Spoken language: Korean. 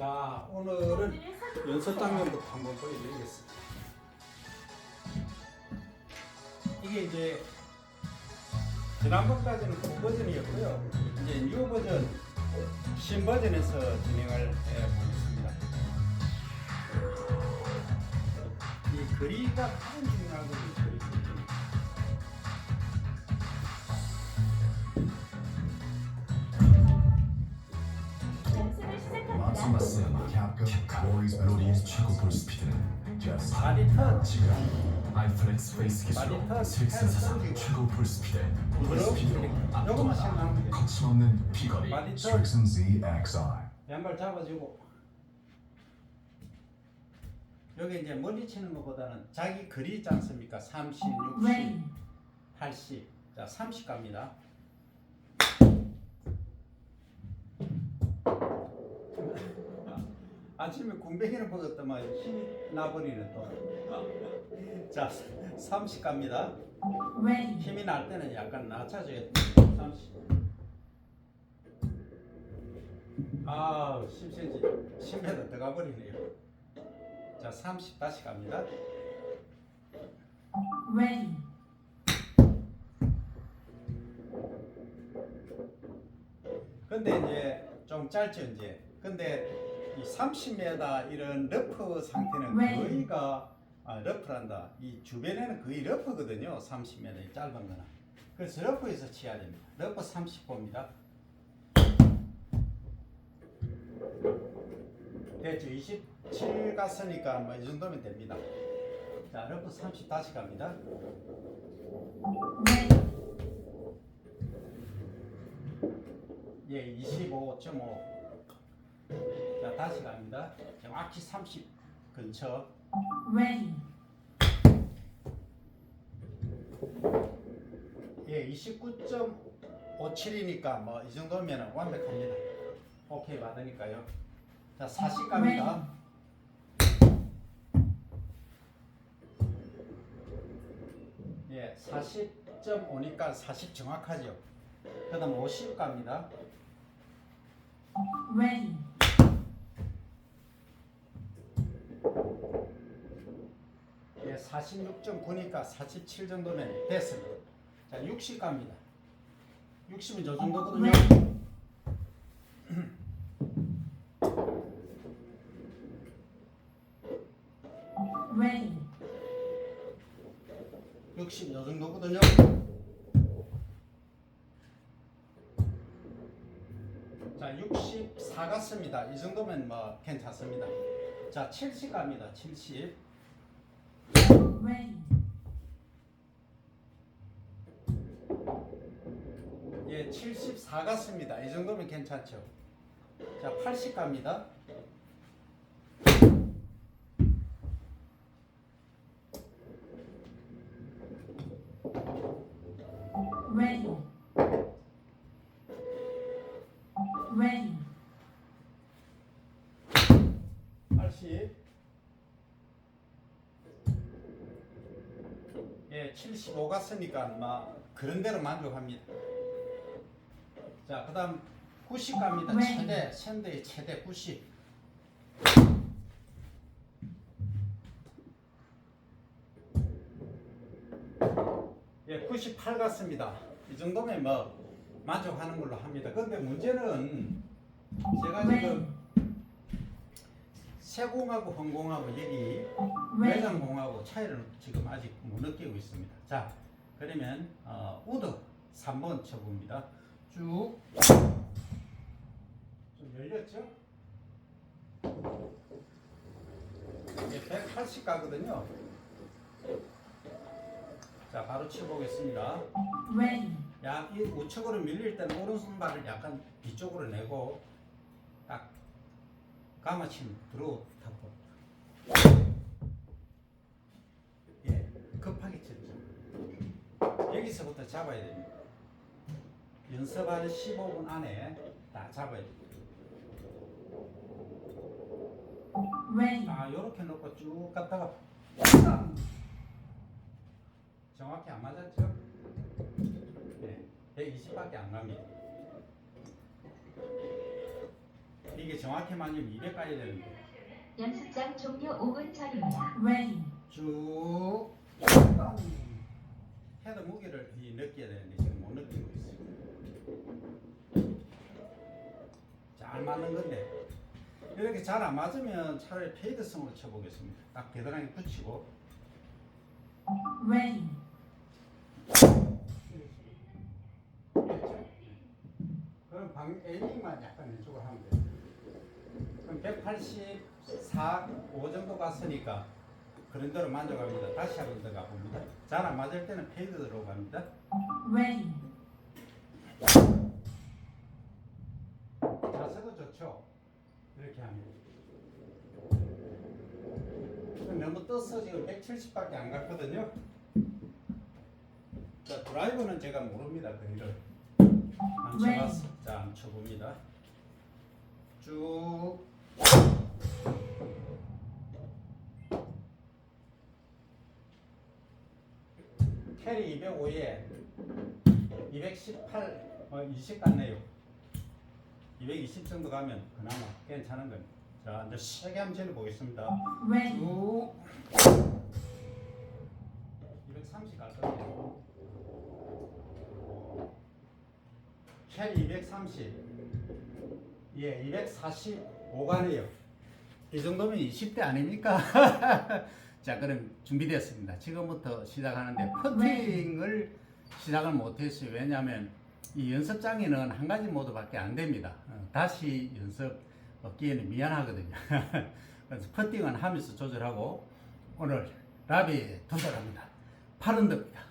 자, 오늘은 연습 장면부터 한번 보여드리겠습니다. 이게 이제 지난번까지는 본 버전이었고요. 이제 뉴 버전, 신 버전에서 진행을 해 보겠습니다. 이 거리가 가장 부 캡급 워리스 멜로디의 최고 볼 스피드는 바리턴 지금 아이플렉스 페이스 기술로 스위스 사상 펜 최고 볼 스피드 볼 스피드로 돼. 거침없는 비거리. 스트릭슨 ZXR 양발 잡아주고 여기 이제 머리 치는 것보다는 자기 거리 있지 않습니까? 30, 60, Ready. 80. 자, 30 갑니다. 아침에 군뱅이를 먹었더만 힘이 나버리는 또. 자, 30 갑니다. 힘이 날 때는 약간 낮춰줘야 돼. 30. 아, 10cm, 10m 들어가 버리네요. 자, 30 다시 갑니다. Ready. 근데 이제 좀 짧죠, 이제. 근데 이 30m 이런 러프 상태는 왜? 거의가 아, 러프란다. 이 주변에는 거의 러프거든요. 30m 이 짧은 거는. 그래서 러프에서 치야 됩니다. 러프 30호입니다. 됐죠. 27 갔으니까 뭐 이 정도면 됩니다. 자, 러프 30 다시 갑니다. Ready. 예, 25.5. 자, 다시 갑니다. 정확히 30 근처. Ready. 예, 29.57이니까 뭐 이 정도면 완벽합니다. 오케이 받으니까요. 자, 40 갑니다. 예, 40.5니까 40 정확하죠. 그다음 50 갑니다. Ready. 46.9니까 47 정도면 됐습니다. 자, 60 갑니다. 60은 저 정도거든요. Ready. 60 요 정도거든요. 자, 64 같습니다. 이 정도면 뭐 괜찮습니다. 자, 70 갑니다. 70. 예, 74 같습니다. 이 정도면 괜찮죠. 자, 80 갑니다. Ready. 80. 예, 75 같으니까 막 그런 대로 만족합니다. 자, 그다음 90 갑니다. 왜? 최대, 샌드의 최대 90. 예, 98 같습니다. 이 정도면 뭐 만족하는 걸로 합니다. 근데 문제는 제가. 지금 세공하고 헌공하고 여기 Ready. 외장공하고 차이를 지금 아직 못 느끼고 있습니다. 자, 그러면 어, 우드 3번 쳐봅니다. 쭉. 좀 열렸죠? 이게 180 가거든요. 자, 바로 쳐보겠습니다. 야, 이 우측으로 밀릴 때는 오른손발을 약간 뒤쪽으로 내고 딱 감아치면 들어타고 예, 급하게 쳤죠. 여기서부터 잡아야 됩니다. 연습하는 15분 안에 다 잡아야. Ready. 아, 요렇게 놓고 쭉 갔다가 정확히 안 맞았죠? 네, 120밖에 안 갑니다. 이게 정확히 맞으면 200 가야 되는데 연습장 종료 5분 전입니다. ready, 쭉 헤드 무게를 이 느껴야 되는데 지금 못 느끼고 있어요. 잘 맞는 건데 이렇게 잘 안 맞으면 차라리 페이드성으로 쳐보겠습니다. 딱 겨드랑이 붙이고 ready, 그럼 방 에이밍만 약간 이쪽으로 하면 돼요. 그럼 184, 5 정도 갔으니까 그런 대로 만족합니다. 다시 한번더 가봅니다. 잘 안 맞을 때는 페이드 들어갑니다. ready, 자세도 좋죠. 이렇게. 그럼 너무 떠서 지금 170밖에 안 갔거든요. 자, 드라이브는 제가 모릅니다. 거리를. 안 쳐봤어. 자, 안 쳐봅니다. 쭉. 캐리 205에 218, 어, 20 같네요. 220 정도 가면 그나마 괜찮은 겁니다. 자, 이제 세게 한번 질러 보겠습니다. ready, 쭉. 230갈 겁니다. 캐리 230. 예, 245 가네요. 이 정도면 20대 아닙니까? 자, 그럼 준비됐습니다. 지금부터 시작하는데 퍼팅을 시작을 못했어요. 왜냐하면 이 연습장에는 한 가지 모드밖에 안 됩니다. 어, 다시 연습 얻기에는 미안하거든요. 그래서 퍼팅은 하면서 조절하고 오늘 라비에 도전합니다. 8언더입니다.